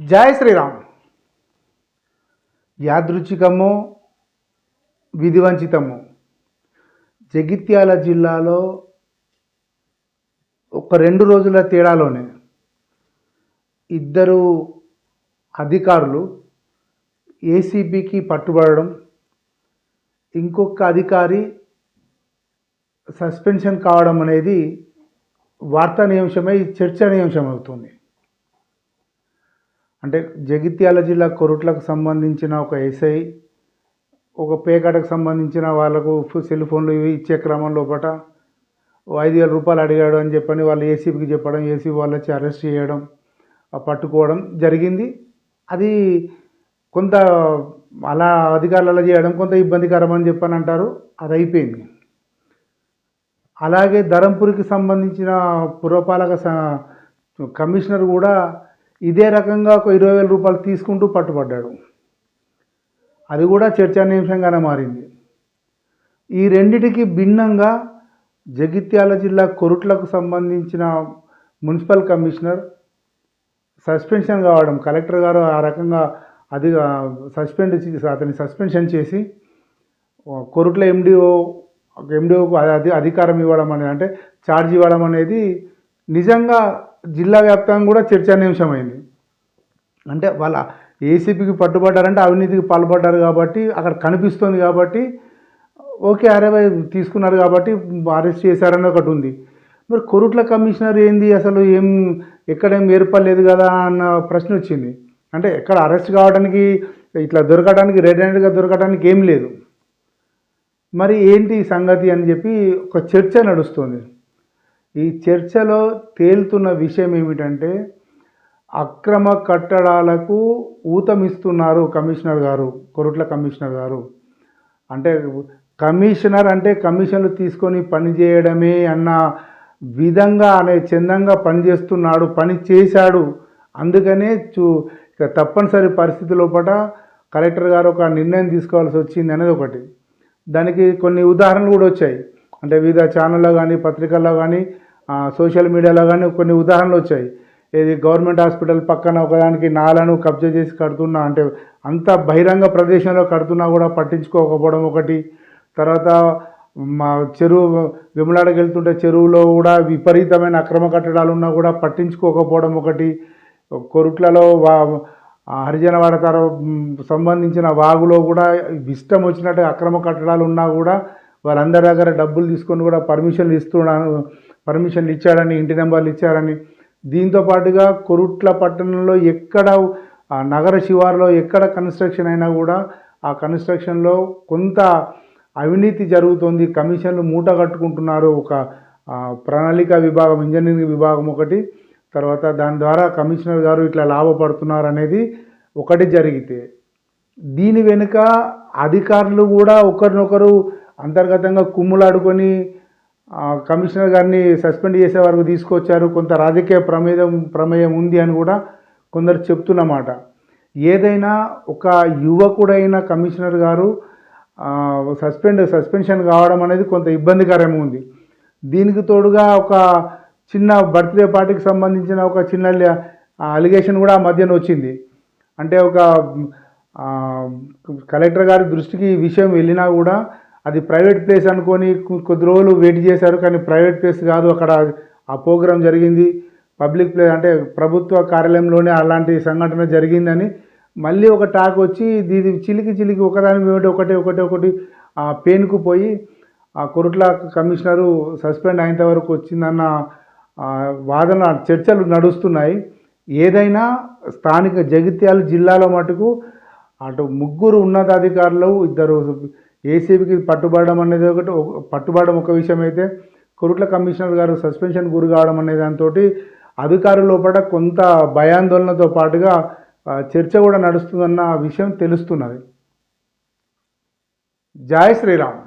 జయ శ్రీరామ్. యాదృచ్ఛికము విధివంచితము. జగిత్యాల జిల్లాలో ఒక రెండు రోజుల తేడాలోనే ఇద్దరు అధికారులు ఏసీబీకి పట్టుబడడం ఇంకొక అధికారి సస్పెన్షన్ కావడం అనేది వార్తానీయాంశమై చర్చనీయాంశం అవుతుంది అంటే జగిత్యాల జిల్లా కొరుట్లకు సంబంధించిన ఒక ఎస్ఐ ఒక పేకాటకు సంబంధించిన వాళ్ళకు సెల్ ఫోన్లు ఇవి ఇచ్చే క్రమం లోపట ఐదు వేల రూపాయలు అడిగాడు అని చెప్పని వాళ్ళు ఏసీబీకి చెప్పడం ఏసీబీ వాళ్ళు వచ్చి అరెస్ట్ చేయడం పట్టుకోవడం జరిగింది. అది కొంత అలా అధికారులలో చేయడం కొంత ఇబ్బందికరం అని చెప్పని అంటారు. అది అయిపోయింది. అలాగే ధరంపూర్కి సంబంధించిన పురపాలక స- కమిషనర్ కూడా ఇదే రకంగా ఒక ఇరవై వేల రూపాయలు తీసుకుంటూ పట్టుబడ్డాడు. అది కూడా చర్చానీయాంశంగానే మారింది. ఈ రెండిటికి భిన్నంగా జగిత్యాల జిల్లా కొరుట్లకు సంబంధించిన మున్సిపల్ కమిషనర్ సస్పెన్షన్ కావడం కలెక్టర్ గారు ఆ రకంగా అది సస్పెండ్ అతని సస్పెన్షన్ చేసి కొరుట్ల ఎండిఓ ఎండిఓకు అధికారం ఇవ్వడం అనేది అంటే ఛార్జ్ ఇవ్వడం అనేది నిజంగా జిల్లా వ్యాప్తంగా కూడా చర్చానీయాంశమైంది అంటే వాళ్ళ ఏసీపీకి పట్టుబడ్డారంటే అవినీతికి పాల్పడ్డారు కాబట్టి అక్కడ కనిపిస్తుంది కాబట్టి ఓకే అరే తీసుకున్నారు కాబట్టి అరెస్ట్ చేశారని ఒకటి ఉంది. మరి కొరుట్ల కమిషనర్ ఏంది అసలు? ఏం ఎక్కడేం ఏర్పడలేదు కదా అన్న ప్రశ్న వచ్చింది. అంటే ఎక్కడ అరెస్ట్ కావడానికి ఇట్లా దొరకడానికి రెడ్ హ్యాండ్గా దొరకడానికి ఏం లేదు. మరి ఏంటి సంగతి అని చెప్పి ఒక చర్చ నడుస్తుంది. ఈ చర్చలో తేలుతున్న విషయం ఏమిటంటే అక్రమ కట్టడాలకు ఊతమిస్తున్నారు కమిషనర్ గారు కొరుట్ల కమిషనర్ గారు. అంటే కమిషనర్ అంటే కమిషన్లు తీసుకొని పని చేయడమే అన్న విధంగా అనే చందంగా పనిచేస్తున్నాడు పని చేశాడు. అందుకనే చూ ఇక తప్పనిసరి పరిస్థితి లోపల కలెక్టర్ గారు ఒక నిర్ణయం తీసుకోవాల్సి వచ్చింది అనేది ఒకటి. దానికి కొన్ని ఉదాహరణలు కూడా వచ్చాయి. అంటే వివిధ ఛానల్లో కానీ పత్రికల్లో కానీ సోషల్ మీడియాలో కానీ కొన్ని ఉదాహరణలు వచ్చాయి. ఇది గవర్నమెంట్ హాస్పిటల్ పక్కన ఒకదానికి నాలను కబ్జా చేసి కడుతున్నా అంటే అంత బహిరంగ ప్రదేశంలో కడుతున్నా కూడా పట్టించుకోకపోవడం ఒకటి. తర్వాత మా చెరువు విమలాడకి వెళ్తుంటే చెరువులో కూడా విపరీతమైన అక్రమ కట్టడాలు ఉన్నా కూడా పట్టించుకోకపోవడం ఒకటి. కొరుట్లలో వా హరిజనవాడ తర సంబంధించిన వాగులో కూడా ఇష్టం వచ్చినట్టు అక్రమ కట్టడాలు ఉన్నా కూడా వాళ్ళందరి దగ్గర డబ్బులు తీసుకొని కూడా పర్మిషన్లు ఇస్తున్నాను పర్మిషన్లు ఇచ్చారని ఇంటి నెంబర్లు ఇచ్చారని. దీంతో పాటుగా కొరుట్ల పట్టణంలో ఎక్కడ ఆ నగర శివారులో ఎక్కడ కన్స్ట్రక్షన్ అయినా కూడా ఆ కన్స్ట్రక్షన్లో కొంత అవినీతి జరుగుతుంది. కమిషన్లు మూట కట్టుకుంటున్నారు. ఒక ప్రణాళిక విభాగం ఇంజనీరింగ్ విభాగం ఒకటి. తర్వాత దాని ద్వారా కమిషనర్ గారు ఇట్లా లాభపడుతున్నారు అనేది ఒకటి జరిగితే. దీని వెనుక అధికారులు కూడా ఒకరినొకరు అంతర్గతంగా కుమ్ములాడుకొని కమిషనర్ గారిని సస్పెండ్ చేసే వరకు తీసుకొచ్చారు. కొంత రాజకీయ ప్రమేయం ప్రమేయం ఉంది అని కూడా కొందరు చెప్తున్నమాట. ఏదైనా ఒక యువకుడైన కమిషనర్ గారు సస్పెండ్ సస్పెన్షన్ కావడం అనేది కొంత ఇబ్బందికరంగా ఉంది. దీనికి తోడుగా ఒక చిన్న బర్త్డే పార్టీకి సంబంధించిన ఒక చిన్న అలిగేషన్ కూడా ఆ మధ్యన వచ్చింది. అంటే ఒక కలెక్టర్ గారి దృష్టికి ఈ విషయం వెళ్ళినా కూడా అది ప్రైవేట్ ప్లేస్ అనుకొని కొద్ది రోజులు వెయిట్ చేశారు కానీ ప్రైవేట్ ప్లేస్ కాదు. అక్కడ ఆ ప్రోగ్రాం జరిగింది. పబ్లిక్ ప్లేస్ అంటే ప్రభుత్వ కార్యాలయంలోనే అలాంటి సంఘటన జరిగిందని మళ్ళీ ఒక టాక్ వచ్చి ఇది చిలికి చిలికి ఒకదాని మీద ఒకటి ఒకటి ఒకటి ఆ పెయిన్కు పోయి ఆ కొరుట్ల కమిషనరు సస్పెండ్ అయినంత వరకు వచ్చిందన్న వాదన చర్చలు నడుస్తున్నాయి. ఏదైనా స్థానిక జగిత్యాల జిల్లాలో మటుకు అటు ముగ్గురు ఉన్నతాధికారులు ఇద్దరు ఏసీబీకి పట్టుబడడం అనేది ఒకటి పట్టుబడడం ఒక విషయం అయితే కొరుట్ల కమిషనర్ గారు సస్పెన్షన్ గురి కావడం అనే దాంతో అధికారుల లోపల కొంత భయాందోళనతో పాటుగా చర్చ కూడా నడుస్తుందన్న విషయం తెలుస్తున్నది. జై శ్రీరామ్.